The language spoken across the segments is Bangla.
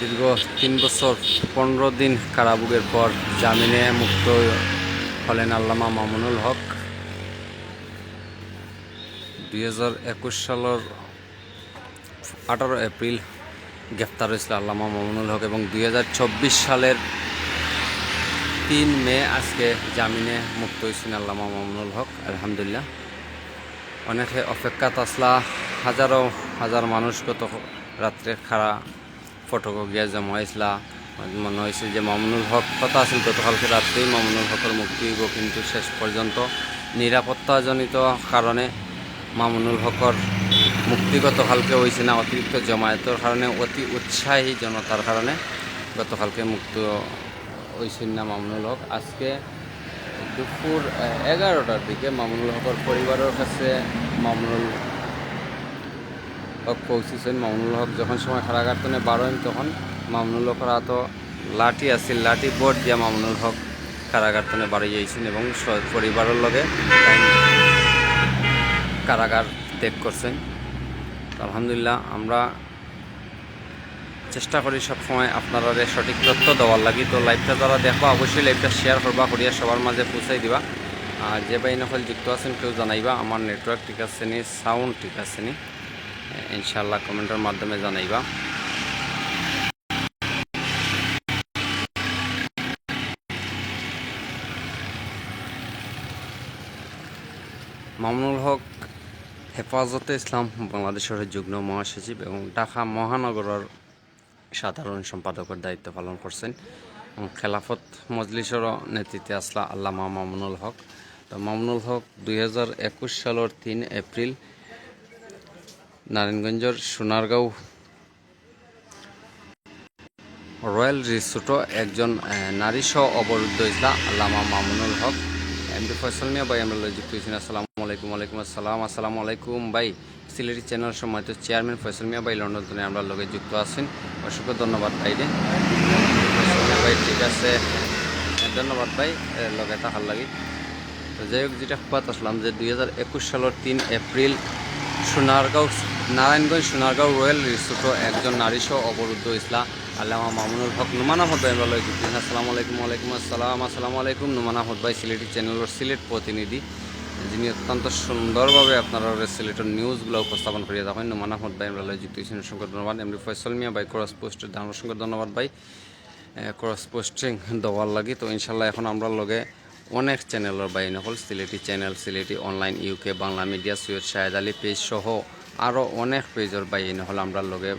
দীর্ঘ তিন বছর, পনেরো দিন কারাভোগের পর জামিনে মুক্ত হলেন আল্লামা মামুনুল হক। দুই হাজার একুশ সালের আঠারো এপ্রিল গ্রেফতার হয়েছিল আল্লামা মামুনুল হক এবং দুই হাজার চব্বিশ সালের তিন মে আজকে জামিনে মুক্ত হয়েছেন আল্লামা মামুনুল হক, আলহামদুলিল্লাহ। অনেকে অপেক্ষাত আসলা হাজারো হাজার মানুষ গত রাত্রে খাড়া ফটক জমা হয়েছিলা মনে হয়েছিল যে মামুনুল হক, কথা আছিল গতকালকে রাত্রেই মামুনুল হকের মুক্তি হইব কিন্তু শেষ পর্যন্ত নিরাপত্তাজনিত কারণে মামুনুল হকর মুক্তি গতকালকে হয়েছে না অতিরিক্ত জমায়েতের কারণে অতি উৎসাহী জনতার কারণে গতকালকে মুক্ত হয়েছেন না মামুনুল হক। আজকে দুপুর এগারোটার দিকে মামুনুল হকর পরিবারের কাছে মামুনুল হক পৌঁছেছেন মামুনুল হক, যখন সময় কারাগার তনে বারোইন তখন মামুনুল হকর হাত লাঠি আছিল। লাঠি বোর্ড দিয়া মামুনুল হক কারাগার তনে বাড়ি যাইছেন এবং পরিবারের লগে কারাগার ত্যাগ করছেন আলহামদুলিল্লাহ, আমরা চেষ্টা করি সবসময় আপনারা সঠিক তথ্য দেওয়ার লাগি। তো লাইভটা যারা দেখবা, অবশ্যই লাইভটা শেয়ার করবা, করিয়া সবার মাঝে পৌঁছাই দিবা। আর যে বাই নকল যুক্ত আছেন, কেউ জানাইবা, আমার নেটওয়ার্ক ঠিক আছে নি সাউন্ড ঠিক আছে নি। ইনশাল্লাহ কমেন্টের মাধ্যমে জানাইবা। মামুনুল হক, হেফাজতে ইসলাম, বাংলাদেশের যুগ্ম মহাসচিব এবং ঢাকা মহানগরের সাধারণ সম্পাদকের দায়িত্ব পালন করছেন। এবং খেলাফত মজলিসেরও নেতৃত্বে আসলা আল্লামা মামুনুল হক। তো মামুনুল হক, দুই হাজার একুশ সালের তিন এপ্রিল নারায়ণগঞ্জের সোনারগাঁও রয়্যাল রিসোর্টও একজন নারী সহ অবরুদ্ধ ইসলা আল্লামা মামুনুল হক। এমডি ফয়সল মিয়া, ভাই, আমরা যুক্ত হয়েছেন আসসালামু আলাইকুম, ওয়ালাইকুম আসসালাম। আসসালামু আলাইকুম, ভাই। সিলেটি চ্যানেল সম্মানিত চেয়ারম্যান ফয়সল মিয়া, ভাই, লন্ডন থেকে আমরা লগে যুক্ত আছেন অসংখ্য ধন্যবাদ, ভাই রে। ভাই, ঠিক আছে। ধন্যবাদ, ভাই লগে থাকার লাগে। তো যাই হোক, যেটা খোয়াত আসলাম যে দুই হাজার একুশ সালের তিন এপ্রিল সোনারগাঁও নারায়ণগঞ্জ সোনারগাঁও রয়্যাল রিসোর্টও একজন নারী সহ অবরুদ্ধ ইসলাম আল্লামা মামুনুল হক নুমান আহমদ আসসালামু আলাইকুম, ওয়ালাইকুম আসসালাম। আসসালামু আলাইকুম, নুমান আহমদ ভাই, সিলেটি চ্যানেলের সিলেট প্রতিনিধি। যিনি অত্যন্ত সুন্দরভাবে আপনারা সিলেটের নিউজগুলো উপস্থাপন করিয়া থাকেন, নুমান আহমদ ভাই আমরা যুক্ত। হয়েছেন ধন্যবাদ এমনি ফয়সল মিয়া ভাই ক্রস পোস্টের দাম অসংখ্য ধন্যবাদ ভাই। ক্রস পোস্টিং দেওয়ার লাগি। তো ইনশাল্লাহ এখন আমরা লগে অনেক চ্যানেলের বাই হল Sylheti channel, Sylheti online UK, Bangla media, Syed Shahed Ali page সহ আরও অনেক পেজের বাই নহল আমরা লগে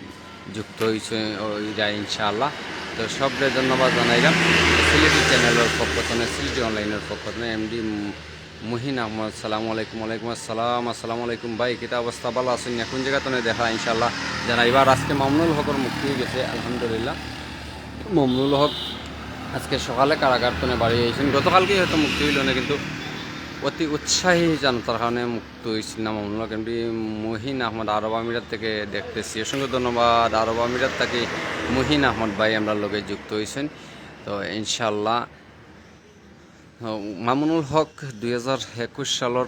যুক্ত হয়েছে ওইরা ইনশাআল্লাহ। তো সবরে ধন্যবাদ জানাইলাম। সিলেটি চ্যানেলের পক্ষ থেকে সিলেটি অনলাইনের পক্ষ থেকে এমডি মহিন আহমদ, সালাম আলাইকুম আলাইকুম আসসালাম, আসসালামু আলাইকুম। ভাই কিতা অবস্থা? ভালো আছেন? এখন জায়গা তো দেখা ইনশাআল্লাহ জানাইবার আজকে মামুনুল হকর মুক্তি হয়ে গেছে, আলহামদুলিল্লাহ। মমনুল হক আজকে সকালে কারাগার তনে বাড়ি আইছেন। গতকালকেই হয়তো মুক্তি হইল না, কিন্তু অতি উৎসাহী জনতার কারণে মুক্ত হয়েছিল না মমনুল হক এমনি মহিন আহমদ আরব আমিরাত থেকে দেখতেছি। অসংখ্য ধন্যবাদ, আরব আমিরাত থেকে মহিন আহমদ ভাই আমরা লোকে যুক্ত হয়েছেন। তো ইনশাল্লাহ মামুনুল হক দুই হাজার একুশ সালের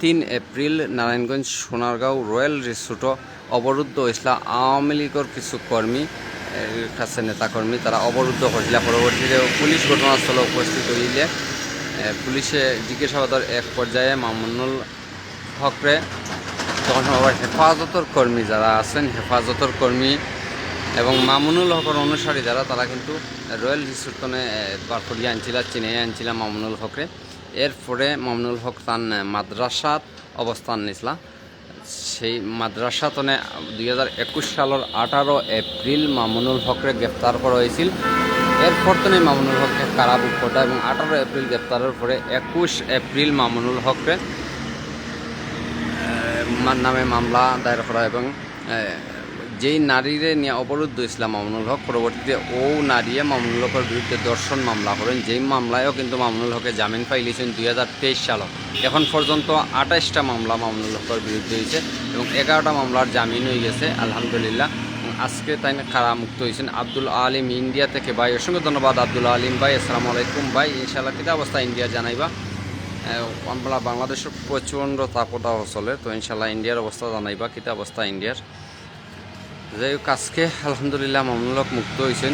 তিন এপ্রিল নারায়ণগঞ্জ সোনারগাঁও রয়্যাল রিসোর্টও অবরুদ্ধ হয়েছিল। আওয়ামী লীগের কিছু কর্মী কাছে নেতাকর্মী, তারা অবরুদ্ধ করেছিল পরবর্তীতে পুলিশ ঘটনাস্থলে উপস্থিত হইলে পুলিশে জিজ্ঞাসাবাদের এক পর্যায়ে মামুনুল হকরে তখন আবার হেফাজতর কর্মী যারা আছেন, হেফাজতর কর্মী এবং মামুনুল হকর অনুসারী যারা, তারা কিন্তু রয়্যাল রিসোর্টনে বার করিয়া আনছিল চিনে আনছিল মামুনুল হকরে। এরপরে মামুনুল হক তান মাদ্রাসাত অবস্থান নিছিল সেই মাদ্রাসাতনে দুই হাজার একুশ সালের আঠারো এপ্রিল মামুনুল হকরে গ্রেফতার করা হয়েছিল। এরপর তো মামুনুল হককে কারাভোগ করা এবং আঠারো এপ্রিল গ্রেফতারের পরে একুশ এপ্রিল মামুনুল মার নামে মামলা দায়ের করা এবং যেই নারীরে নিয়ে অবরুদ্ধ ইসলাম মামুনুল হক, পরবর্তীতে ও নারীয়ে মামুনুল হকের বিরুদ্ধে দর্শন মামলা করেন। যেই মামলায়ও কিন্তু মামুনুল হকে জামিন পাইলিয়েছেন দুই হাজার তেইশ সালত এখন পর্যন্ত আঠাইশটা মামলা মামুনুল হকের বিরুদ্ধে হয়েছে এবং এগারোটা মামলার জামিন হয়ে গেছে, আলহামদুলিল্লাহ। আজকে তাই কারা মুক্ত হয়েছেন আব্দুল আলিম ইন্ডিয়া থেকে। ভাই অসংখ্য ধন্যবাদ আব্দুল আলিম ভাই, আসসালামু আলাইকুম ভাই। ইনশাআল্লাহ কিতা অবস্থা ইন্ডিয়া জানাইবা। আমরা বাংলাদেশের প্রচণ্ড তাপদাহ চলে, তো ইনশাল্লাহ ইন্ডিয়ার অবস্থা জানাইবা কিতা অবস্থা ইন্ডিয়ার। যাই হোক আজকে আলহামদুলিল্লাহ হক মুক্ত হয়েছেন।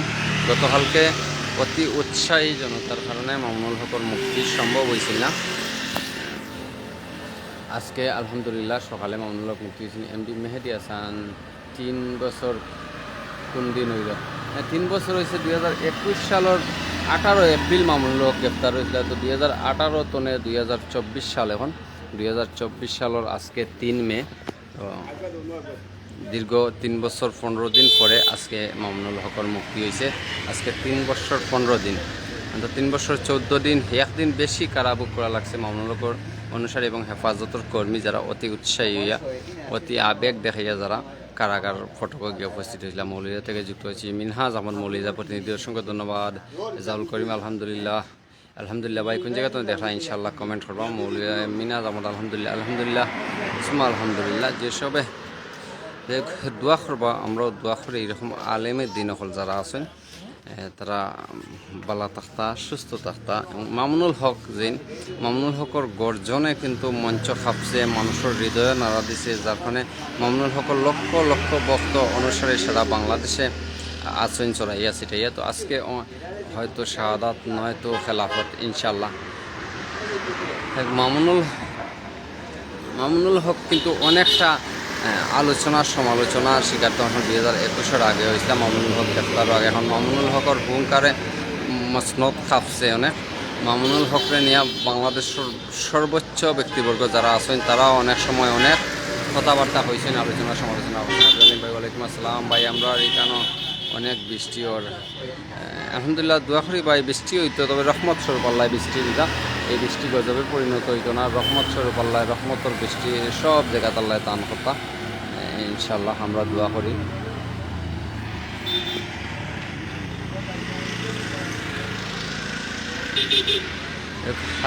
গতকালকে অতি উৎসাহী জনতার কারণে মামুনুল হকর মুক্তি সম্ভব হয়েছিল না। আজকে আলহামদুলিল্লাহ সকালে মামুনুল হক মুক্তি হয়েছেন। এমডি মেহেদি হাসান। তিন বছর কোন দিন হইল? হ্যাঁ, তিন বছর হয়েছে দুই হাজার একুশ সালের আঠারো এপ্রিল হক গ্রেপ্তার হয়েছিল তো দুই হাজার আঠারো তনে দুই হাজার চব্বিশ সাল এখন দুই হাজার চব্বিশ সালের আজকে তিন মে। দীর্ঘ তিন বছর পনেরো দিন পরে আজকে মামুনুল হকর মুক্তি হয়েছে আজকে তিন বছর পনেরো দিন। তো তিন বছর চৌদ্দ দিন একদিন বেশি কারাভোগ করা লাগছে মামুনুল হকর অনুসারী এবং হেফাজতর কর্মী যারা অতি উৎসাহী হইয়া অতি আবেগ দেখাইয়া যারা কারাগার ফটকে গিয়ে উপস্থিত হয়েছিলাম মৌলিয়া থেকে যুক্ত হয়েছি মিনহাজ আমার মৌলিজা প্রতিনিধি অসংখ্য ধন্যবাদ। জাউল করিম, আলহামদুলিল্লাহ। আলহামদুলিল্লাহ ভাই, কোন জায়গাতে দেখা ইনশাল্লাহ কমেন্ট করব। মৌলিয়া মিনহাজ আমার আলহামদুলিল্লাহ আলহামদুলিল্লাহ সুমা আলহামদুলিল্লাহ। যেসবে দোয়া করবা, আমরাও দোয়া করি। এরকম আলেমের দিন হল যারা আছেন তারা বালা তাক্তা সুস্থ এবং মামুনুল হক যেন, মামুনুল হকর গর্জনে কিন্তু মঞ্চ খাপছে, মানুষের হৃদয়ে নাড়া দিছে, যার কারণে মামুনুল হকর লক্ষ লক্ষ ভক্ত অনুসারে সারা বাংলাদেশে আছেন চড়াইয়া ছিটাইয়া তো আজকে হয়তো শাহাদাত, নয়তো খেলাফত ইনশাল্লাহ মামুনুল মামুনুল হক কিন্তু অনেকটা আলোচনা, সমালোচনা, শিকার তখন দুই হাজার একুশের আগে হয়েছিল, মামুনুল হক গ্রেপ্তার আগে। এখন মামুনুল হকর হুঙ্কারে মসনত খাপছে অনেক মামুনুল হকরে নিয়ে বাংলাদেশের সর্বোচ্চ ব্যক্তিবর্গ যারা আছেন, তারাও অনেক সময় অনেক কথাবার্তা হয়েছেন আলোচনা, সমালোচনা ভাই ওয়ালাইকুম আসসালাম। ভাই, আমরা এখানে অনেক বৃষ্টি ওর আলহামদুলিল্লাহ দোয়া করি ভাই, বৃষ্টি হইতো, তবে রহমত স্বরূপ, আল্লাহ বৃষ্টি দিতা এই বৃষ্টি গজবে পরিণত হইতো না। রহমত স্বরূপ আল্লাহ, রহমতর বৃষ্টি সব জায়গাতে আল্লাহ দান কথা ইনশাল্লাহ আমরা দোয়া করি।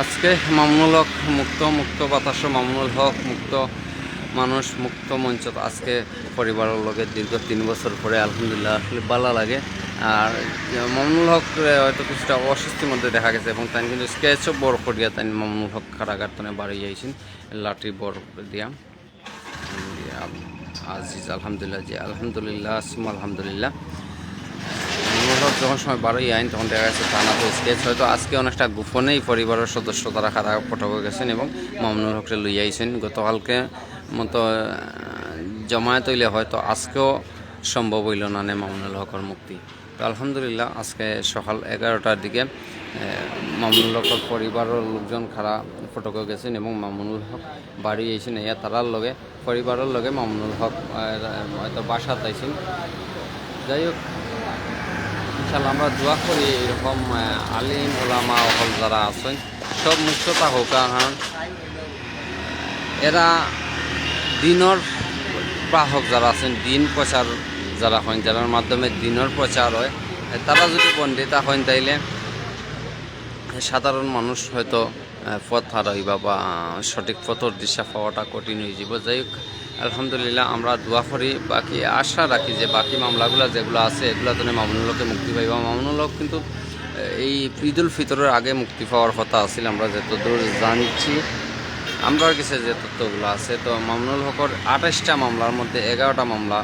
আজকে মামুনুল হক মুক্ত মুক্ত বাতাস, মামুনুল হক মুক্ত মানুষ, মুক্ত মঞ্চ আজকে পরিবারের লগে দীর্ঘ তিন বছর পরে আলহামদুলিল্লাহ আসলে ভালো লাগে। আর মামুনুল হক হয়তো কিছুটা অস্বস্তির মধ্যে দেখা গেছে এবং তাই কিন্তু স্কেচও বড় করিয়া তাই মামুনুল হক কারাগার তানে বাড়ি যাইছেন। লাঠি বড় দিয়া। আজিজ, আলহামদুলিল্লাহ জি, আলহামদুলিল্লাহ আসিম আলহামদুলিল্লাহ। হক যখন সময় বারোই আইন, তখন দেখা গেছে থানাতে স্কেচ হয়তো আজকে অনেকটা গোপনেই পরিবারের সদস্য তারা খারা ফটকে গেছেন এবং মামুনুল হককে লই আইছেন। গতকালকে মতো জমায়েত হইলে হয়তো আজকেও সম্ভব হইল না নে মামুনুল হকর মুক্তি। তো আলহামদুলিল্লাহ, আজকে সকাল এগারোটার দিকে মামুনুল হকর পরিবারের লোকজন খারা ফটকে গেছেন এবং মামুনুল হক বাড়ি আইছেন ইয়া তারার লগে, পরিবারের লগে মামুনুল হক হয়তো বাসা তাইছেন যাই হোক ইনশাল্লাহ আমরা দোয়া করি এরকম আলিম ওলামা হল যারা আছেন, সব মুক্ততা হোক কারণ এরা দিনের বাহক যারা আছেন, দিন প্রচার যারা হন মাধ্যমে দিনের প্রচার হয় তারা যদি বন্দিতা হন তাইলে সাধারণ মানুষ হয়তো পথ হারাইবা বা সঠিক পথর দিশা পাওয়াটা কঠিন হয়ে যাব যাই হোক, আলহামদুলিল্লাহ আমরা দোয়া করি। বাকি আশা রাখি যে বাকি মামলাগুলো যেগুলো আছে, এগুলো তো মামুনুল হককে মুক্তি পাইবা। মামুনুল হক কিন্তু এই ঈদুল ফিতরের আগে মুক্তি পাওয়ার কথা আছিল, আমরা যতদূর জানছি আমরা কাছে যে তথ্যগুলো আছে। তো মামুনুল হকর আঠাশটা মামলার মধ্যে এগারোটা মামলা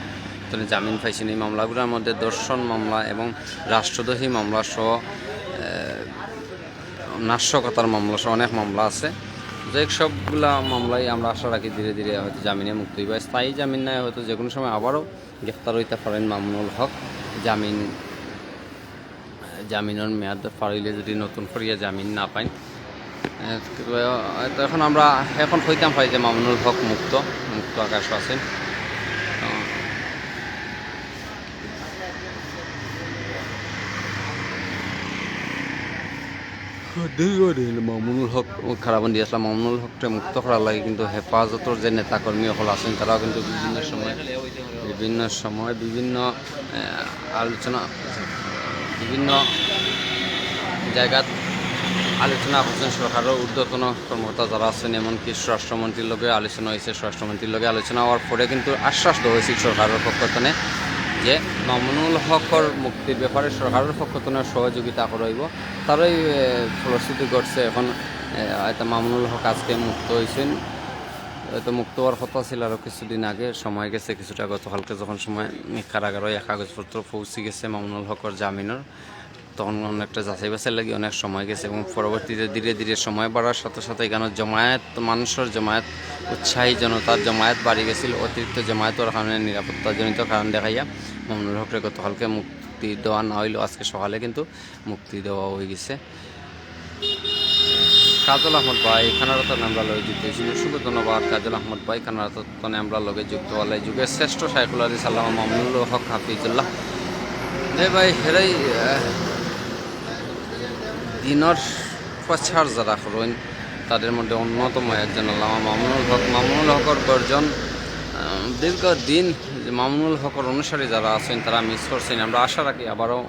তিনি জামিন পাইছেন। এই মামলাগুলোর মধ্যে দর্শন মামলা এবং রাষ্ট্রদ্রোহী মামলা সহ নাশকতার মামলা সহ অনেক মামলা আছে। যে সবগুলা মামলাই আমরা আশা রাখি ধীরে ধীরে হয়তো জামিনে মুক্তি বা স্থায়ী জামিন নেয় হয়তো যে কোনো সময় আবারও গ্রেফতার হইতে পারেন মামুনুল হক। জামিন, জামিনের মেয়াদ পারিলে যদি নতুন করিয়া জামিন না পাই এখন আমরা এখন হইতাম পাই যে মামুনুল হক মুক্ত মুক্ত আকাশ আছেন। মামুনুল হক খারাপবন্দি আসলাম মামুনুল হককে মুক্ত করার লাগে কিন্তু হেফাজতর যে নেতাকর্মীসকল আছেন তারাও কিন্তু বিভিন্ন সময় বিভিন্ন সময় বিভিন্ন আলোচনা বিভিন্ন জায়গাত আলোচনা করছেন সরকারের ঊর্ধ্বতন কর্মকর্তা যারা আছেন এমনকি স্বরাষ্ট্রমন্ত্রীর লগে আলোচনা হয়েছে স্বরাষ্ট্রমন্ত্রীর লগে আলোচনা হওয়ার পরে কিন্তু আশ্বাস দেওয়া হয়েছিল সরকারের পক্ষ যে মামুনুল হকর মুক্তির ব্যাপারে সরকারের পক্ষ থেকে সহযোগিতা করাইব তারই ফলশ্রুতি ঘটছে এখন এটা মামুনুল হক আজকে মুক্ত হয়েছেন হয়তো মুক্ত হওয়ার কথা ছিল আরও কিছুদিন আগে, সময় গেছে কিছুটা, গতকালকে যখন সময় কারাগারে কাগজপত্র পৌঁছে গেছে মামুনুল হকর জামিনের। তখন অনেকটা যাচাই বাছাই লাগে অনেক সময় গেছে এবং পরবর্তীতে ধীরে ধীরে সময় বাড়ার সাথে সাথে এখানে জমায়েত, মানুষের জমায়েত, উৎসাহী জনতার জমায়েত বাড়ি গেছিল, অতিরিক্ত জমায়েতের কারণে, নিরাপত্তাজনিত কারণ দেখাইয়া মামুনুল হকরে গতকালকে মুক্তি দেওয়া না হইলেও আজকে সকালে কিন্তু মুক্তি দেওয়া হয়ে গেছে। কাজল আহমদ ভাই খানারতন আমরা লগে যুক্ত হয়েছিল। শুভ ধন্যবাদ, কাজল আহমদ ভাই খানারতনে আমরা লগে যুক্ত হলে যুগের শ্রেষ্ঠ সাইকুল আলী সাল্লাম মামুনুল হক হাফিজুল্লাহ। যে ভাই, হেরাই দিনের প্রচার যারা করেন তাদের মধ্যে অন্যতম একজন আল্লামা মামুনুল হক। মামুনুল হকর গর্জন দীর্ঘদিন মামুনুল হকর অনুসারী যারা আছেন, তারা মিস করছেন। আমরা আশা রাখি আবারও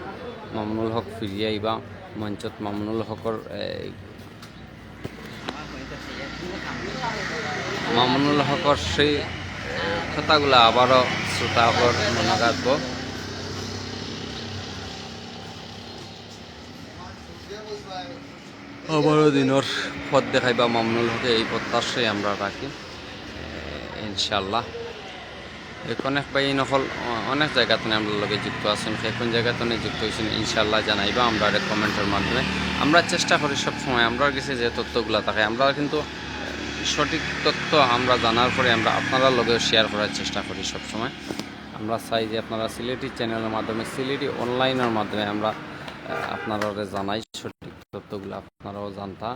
মামুনুল হক ফিরিয়ে আইবা মঞ্চত মামুনুল হকর মামুনুল হকর সেই কথাগুলো আবারও শ্রোতাহর মনে রাখব। আবারও দিনের পথ দেখাইবা মামুনুল হকে, এই প্রত্যাশাই আমরা রাখি। ইনশাল্লাহ এখন এক ভাই নকল, অনেক জায়গাতে আমরা লগে যুক্ত আছেন এখন জায়গাতে যুক্ত হয়েছেন ইনশাল্লাহ জানাইবা আমরা কমেন্টের মাধ্যমে। আমরা চেষ্টা করি সব সময় আমরা কাছে যে তথ্যগুলো থাকে, আমরা কিন্তু সঠিক তথ্য আমরা জানার পরে আমরা আপনারা লগে শেয়ার করার চেষ্টা করি সব সময় আমরা চাই যে আপনারা সিলেটি চ্যানেলের মাধ্যমে, সিলেটি অনলাইনের মাধ্যমে আমরা আপনারা জানাই, সঠিক তথ্যগুলো আপনারাও জানতা।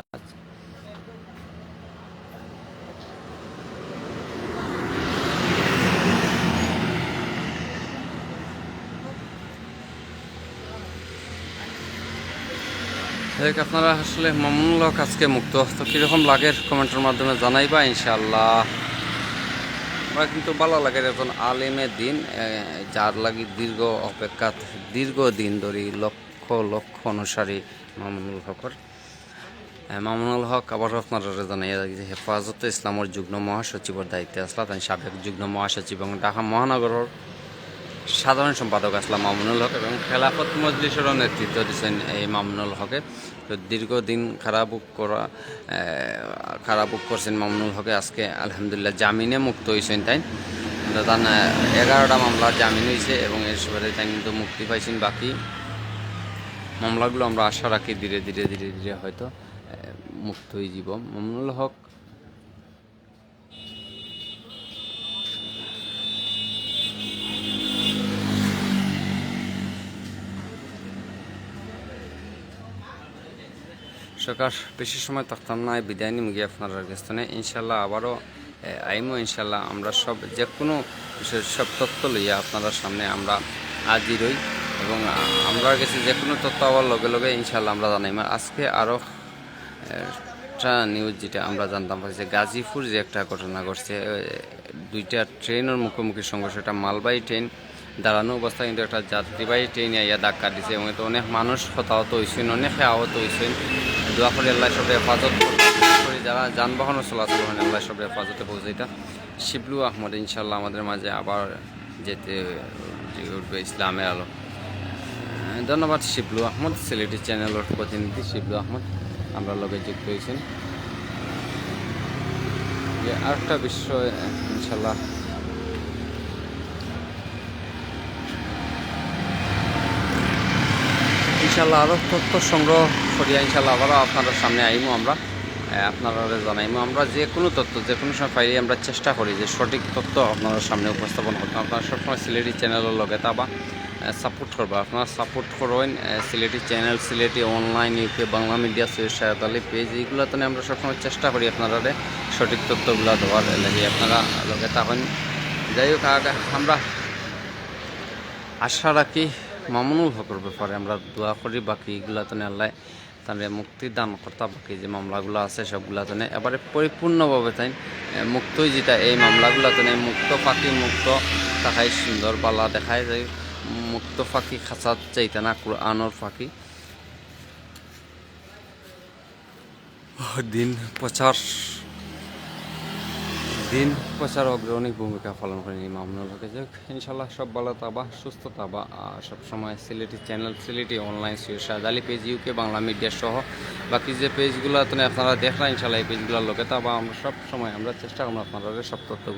দেখ, আপনারা আসলে মামুনুল আজকে মুক্ত। তো কীরকম লাগে কমেন্টের মাধ্যমে জানাইবা ইনশাল্লাহ আমরা কিন্তু ভালো লাগে এখন আলিমে দিন যার লাগি দীর্ঘ অপেক্ষা দীর্ঘ দিন ধরে লক্ষ লক্ষ অনুসারী মামুনুল হকর। মামুনুল হক আবার আপনারা যে হেফাজতে ইসলামের যুগ্ম মহাসচিবের দায়িত্বে আসলা, তাই সাবেক যুগ্ম মহাসচিব এবং ঢাকা মহানগরের সাধারণ সম্পাদক আসলাম মামুনুল হক এবং খেলাফত মজলিসেরও নেতৃত্ব দিচ্ছেন এই মামুনুল হকে। তো দীর্ঘদিন খারাপ করা খারাপ করছেন মামুনুল হকে, আজকে আলহামদুলিল্লাহ জামিনে মুক্ত হয়েছেন, তাই। এগারোটা মামলা জামিন হয়েছে এবং এর সুবাদে তাই কিন্তু মুক্তি পাইছেন বাকি। মামলাগুলো আমরা আশা রাখি ধীরে ধীরে ধীরে ধীরে হয়তো মুক্ত হয়ে যাব মামুনুল হক। সরকার বেশি সময় থাকতাম না বিদায় নিম গিয়ে আপনার গেস্তনে ইনশাল্লাহ আবারও আইমো ইনশাল্লাহ আমরা সব যে কোনো সব তথ্য লইয়া আপনারা সামনে আমরা হাজির হই। এবং আমরা গেছি যে কোনো তথ্য আবার লগে লগে ইনশাল্লাহ আমরা জানাই আজকে আরও একটা নিউজ যেটা আমরা জানতাম যে গাজীপুর যে একটা ঘটনা ঘটছে দুইটা ট্রেনের মুখোমুখি সংঘর্ষ, এটা মালবাহী ট্রেন দাঁড়ানো অবস্থায় কিন্তু একটা যাত্রীবাহী ট্রেন ইয়া ধাক্কা দিছে এবং অনেক মানুষ হতাহত হয়েছেন অনেকে আহত হয়েছেন দোয়া করে আল্লাহ সব হেফাজত করে যারা যানবাহন চলাচল করেন, আল্লাহ সব হেফাজতে পৌঁছাইতা শিবলু আহমদ ইনশাল্লাহ আমাদের মাঝে আবার যেতে, উঠবে ইসলামের আলো। ধন্যবাদ শিবলু আহমদ, সিলেটি চ্যানেলের প্রতিনিধি শিবলু আহমদ। আমরা লগে যুক্ত হয়েছেন যে আরেকটা বিষয় ইনশাল্লাহ ইনশাল্লাহ আরও তথ্য সংগ্রহ করিয়া ইনশাল্লাহ আবারও আপনাদের সামনে আইমু আমরা। আপনারা জানাইমু, আমরা যে কোনো তথ্য, যে কোনো সময় পাইলে আমরা চেষ্টা করি যে সঠিক তথ্য আপনাদের সামনে উপস্থাপন করতে। আপনারা সবসময় সিলেটি চ্যানেলের লগে তা বা সাপোর্ট করবা। আপনারা সাপোর্ট করবেন Sylheti channel Sylheti online UK Bangla media Syed Ali page এইগুলোতে আমরা সবসময় চেষ্টা করি আপনারা সঠিক তথ্যগুলো দেওয়ার লাগে, আপনারা লগে থাকেন। যাই হোক আমরা আশা রাখি মামুনুল হকর ব্যাপারে আমরা দোয়া করি বাকি এগুলা তো আল্লাহ তাহলে মুক্তি দান কর্তা। বাকি যে মামলাগুলো আছে সবগুলা তো এবারে পরিপূর্ণভাবে তাই মুক্তই যেটা, এই মামলাগুলো তো মুক্ত পাখি, মুক্ত দেখাই সুন্দর বালা দেখায়। যে মুক্ত ফাঁকি খাঁচাত চাইতে না আনর ফাঁকি। দিন প্রচার দিন প্রচার অগ্রণী ভূমিকা পালন করেন এই মামুনুল হকে। যাক ইনশাল্লাহ সব ভালো তাবা, সুস্থ তাবা সবসময় সিলেটি চ্যানেল, সিলেটি অনলাইন শাহজালি পেজ ইউকে বাংলা মিডিয়া সহ বাকি যে পেজগুলো আপনারা দেখলেন ইনশাল্লাহ এই পেজগুলোর লোকে তাবা, আমরা সব সময় আমরা চেষ্টা করব আপনারা সব তথ্য